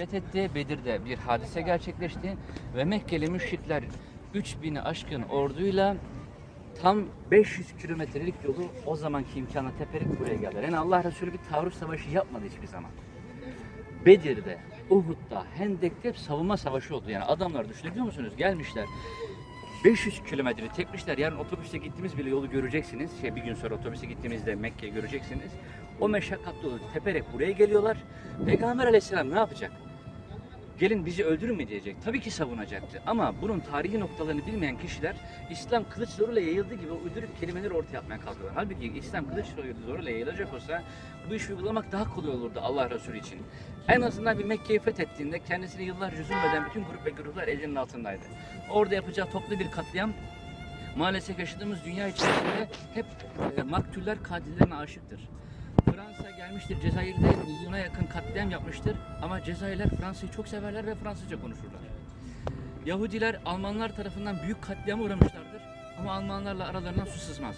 etti. Bedir'de bir hadise gerçekleşti ve Mekkeli müşrikler 3000'i aşkın orduyla tam 500 kilometrelik yolu o zamanki imkanla teperek buraya geldiler. Yani Allah Resulü bir taarruz savaşı yapmadı hiçbir zaman. Bedir'de, Uhud'da, Hendek'te hep savunma savaşı oldu. Yani adamlar düşünebiliyor musunuz? Gelmişler. 500 kilometre tekmişler. Yarın otobüste gittiğimiz bile yolu göreceksiniz. Şey bir gün sonra otobüse gittiğimizde Mekke'yi göreceksiniz. O meşakkatli yolu teperek buraya geliyorlar. Peygamber aleyhisselam ne yapacak? Gelin bizi öldürün mü diyecek. Tabii ki savunacaktı. Ama bunun tarihi noktalarını bilmeyen kişiler İslam kılıç zoruyla yayıldığı gibi uydurup kelimeleri ortaya atmaya kalkıyorlar. Halbuki İslam kılıç zoruyla yayılacak olsa bu işi uygulamak daha kolay olurdu Allah Resulü için. En azından bir Mekke'yi fethettiğinde kendisini yıllarca zulmeden bütün grup ve gruplar elinin altındaydı. Orada yapacağı toplu bir katliam maalesef yaşadığımız dünya içerisinde hep e, maktuller katillerine aşıktır. Fransa gelmiştir Cezayir'de milyona yakın katliam yapmıştır ama Cezayirler Fransa'yı çok severler ve Fransızca konuşurlar. Yahudiler Almanlar tarafından büyük katliama uğramışlardır ama Almanlarla aralarından su sızmaz.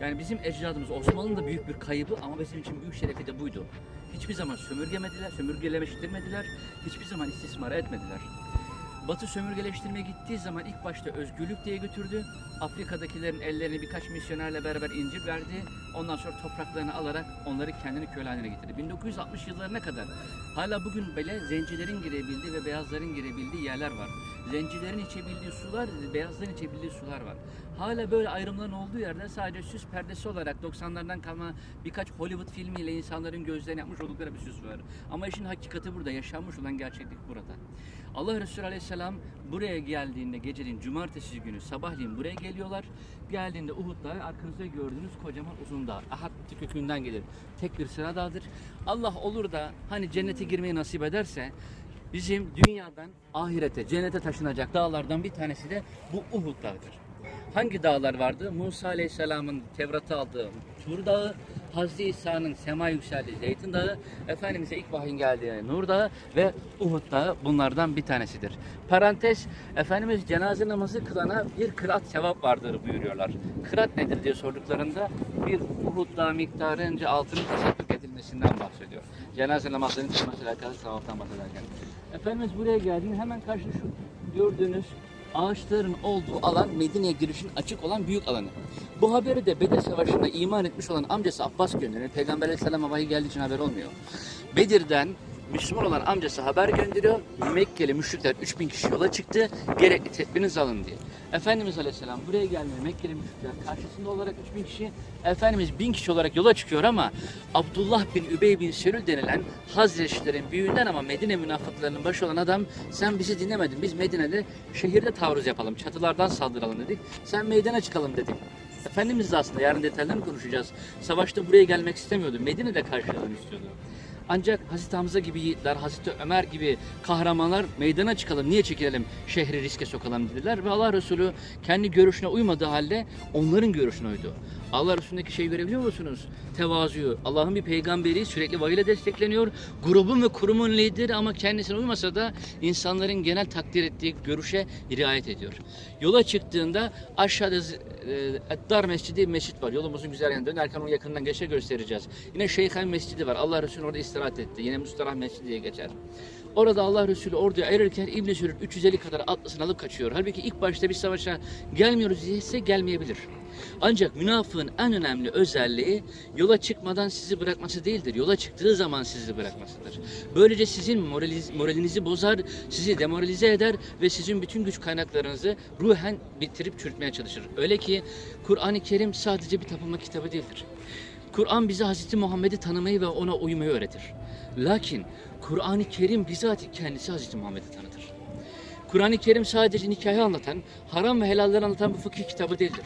Yani bizim ecdadımız Osmanlı'nın da büyük bir kaybı ama bizim için büyük şerefi de buydu. Hiçbir zaman sömürgemediler, sömürgeleştirmediler, hiçbir zaman istismar etmediler. Batı sömürgeleştirmeye gittiği zaman ilk başta özgürlük diye götürdü. Afrika'dakilerin ellerine birkaç misyonerle beraber incir verdi. Ondan sonra topraklarını alarak onları kendini köle haline getirdi. 1960 yıllarına kadar hala bugün bile zencilerin girebildiği ve beyazların girebildiği yerler var. Zencilerin içebildiği sular, beyazların içebildiği sular var. Hala böyle ayrımların olduğu yerde sadece süs perdesi olarak 90'lardan kalma birkaç Hollywood filmiyle insanların gözlerine yapmış oldukları bir süs var. Ama işin hakikati burada, yaşanmış olan gerçeklik burada. Allah Resulü Aleyhisselam buraya geldiğinde geceliğin cumartesi günü sabahleyin buraya geliyorlar. Geldiğinde Uhud Dağı arkanızda gördüğünüz kocaman uzun dağ. Ahad kökünden gelir. Tek bir sıra dağdır. Allah olur da hani cennete girmeyi nasip ederse bizim dünyadan ahirete, cennete taşınacak dağlardan bir tanesi de bu Uhud Dağı'dır. Hangi dağlar vardı? Musa Aleyhisselam'ın Tevrat'ı aldığı Tur Dağı, Hazreti İsa'nın sema yükseldiği Zeytin Dağı, Efendimiz'e ilk vahyin geldiği Nur Dağı ve Uhud Dağı bunlardan bir tanesidir. Parantez, Efendimiz cenaze namazı kılana bir kıraat sevap vardır buyuruyorlar. Kıraat nedir diye sorduklarında bir Uhud Dağı miktarınca altının tasadduk edilmesinden bahsediyor. Cenaze namazlarının kılmasıyla alakalı sevaptan bahsederken. Efendimiz buraya geldiğinde hemen karşı şu gördüğünüz ağaçların olduğu alan Medine'ye girişin açık olan büyük alanı. Bu haberi de Bedir Savaşı'nda iman etmiş olan amcası Abbas gönderiyor. Peygamber Aleyhisselam'a vahiy geldiği için haber olmuyor. Bedir'den Müslüman olan amcası haber gönderiyor. Mekkeli müşrikler 3000 kişi yola çıktı. Gerekli tedbirinizi alın diye. Efendimiz Aleyhisselam buraya gelmiyor. Mekkeli müşrikler karşısında olarak 3000 kişi. Efendimiz 1000 kişi olarak yola çıkıyor ama Abdullah bin Übey bin Selül denilen Hazreçlerin büyüğünden ama Medine münafıklarının başı olan adam sen bizi dinlemedin. Biz Medine'de şehirde taarruz yapalım. Çatılardan saldıralım dedik. Sen meydana çıkalım dedik. Efendimiz de aslında yarın detaylarını konuşacağız. Savaşta buraya gelmek istemiyordu. Medine'de karşılamak istiyordu. Ancak Hazreti Hamza gibi yiğitler, Hazreti Ömer gibi kahramanlar meydana çıkalım, niye çekilelim, şehri riske sokalım dediler. Ve Allah Resulü kendi görüşüne uymadığı halde onların görüşüne uydu. Allah Resulü'ndeki şeyi görebiliyor musunuz? Tevazuyu. Allah'ın bir peygamberi sürekli vahiy ile destekleniyor. Grubun ve kurumun lideri ama kendisine uymasa da insanların genel takdir ettiği görüşe riayet ediyor. Yola çıktığında aşağıda e, Eddar Mescidi mescit var. Yolumuzun güzel yanında dönerken onu yakından geçe göstereceğiz. Yine Şeyhen Mescidi var. Allah Resulü orada istirahat etti. Yine Mustarah Mescidi diye geçer. Orada Allah Resulü orduya ayrılırken İbn Sürür 350 kadar atlısını alıp kaçıyor. Halbuki ilk başta bir savaşa gelmiyoruz diyese gelmeyebilir. Ancak münafığın en önemli özelliği yola çıkmadan sizi bırakması değildir. Yola çıktığı zaman sizi bırakmasıdır. Böylece sizin moraliz, moralinizi bozar, sizi demoralize eder ve sizin bütün güç kaynaklarınızı ruhen bitirip çürütmeye çalışır. Öyle ki Kur'an-ı Kerim sadece bir tapınma kitabı değildir. Kur'an bize Hz. Muhammed'i tanımayı ve ona uymayı öğretir. Lakin Kur'an-ı Kerim bizzat kendisi Hz. Muhammed'i tanıtır. Kur'an-ı Kerim sadece nikahı anlatan, haram ve helalleri anlatan bir fıkıh kitabı değildir.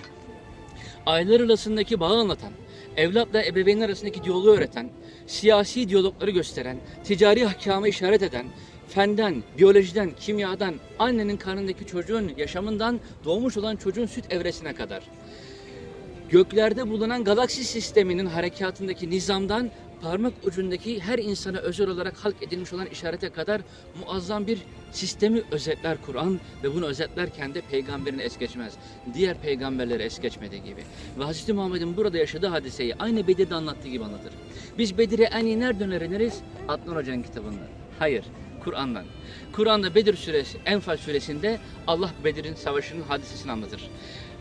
Aileler arasındaki bağı anlatan, evlatla ebeveyn arasındaki diyaloğu öğreten, siyasi diyalogları gösteren, ticari ahkama işaret eden, fenden, biyolojiden, kimyadan, annenin karnındaki çocuğun yaşamından doğmuş olan çocuğun süt evresine kadar göklerde bulunan galaksi sisteminin harekatındaki nizamdan parmak ucundaki her insana özel olarak halk edilmiş olan işarete kadar muazzam bir sistemi özetler Kur'an ve bunu özetlerken de peygamberini es geçmez. Diğer peygamberleri es geçmediği gibi. Ve Hz. Muhammed'in burada yaşadığı hadiseyi aynı Bedir'de anlattığı gibi anlatır. Biz Bedir'e en iyi nereden öğreniriz? Adnan Hoca'nın kitabında. Hayır. Kur'an'dan. Kur'an'da Bedir suresi, Enfal suresinde Allah Bedir'in savaşının hadisesini anlatır.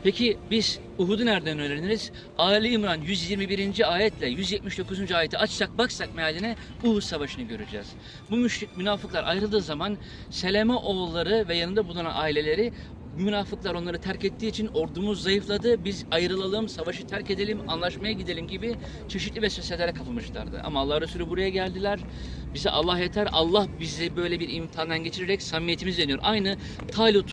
Peki biz Uhud'u nereden öğreniriz? Ali İmran 121. ayetle 179. ayeti açsak baksak mealine Uhud savaşını göreceğiz. Bu müşrik münafıklar ayrıldığı zaman Seleme oğulları ve yanında bulunan aileleri münafıklar onları terk ettiği için ordumuz zayıfladı. Biz ayrılalım, savaşı terk edelim, anlaşmaya gidelim gibi çeşitli vesveselere kapılmışlardı. Ama Allah Resulü buraya geldiler. Bize Allah yeter. Allah bizi böyle bir imtihandan geçirerek samimiyetimizi deniyor. Aynı Talut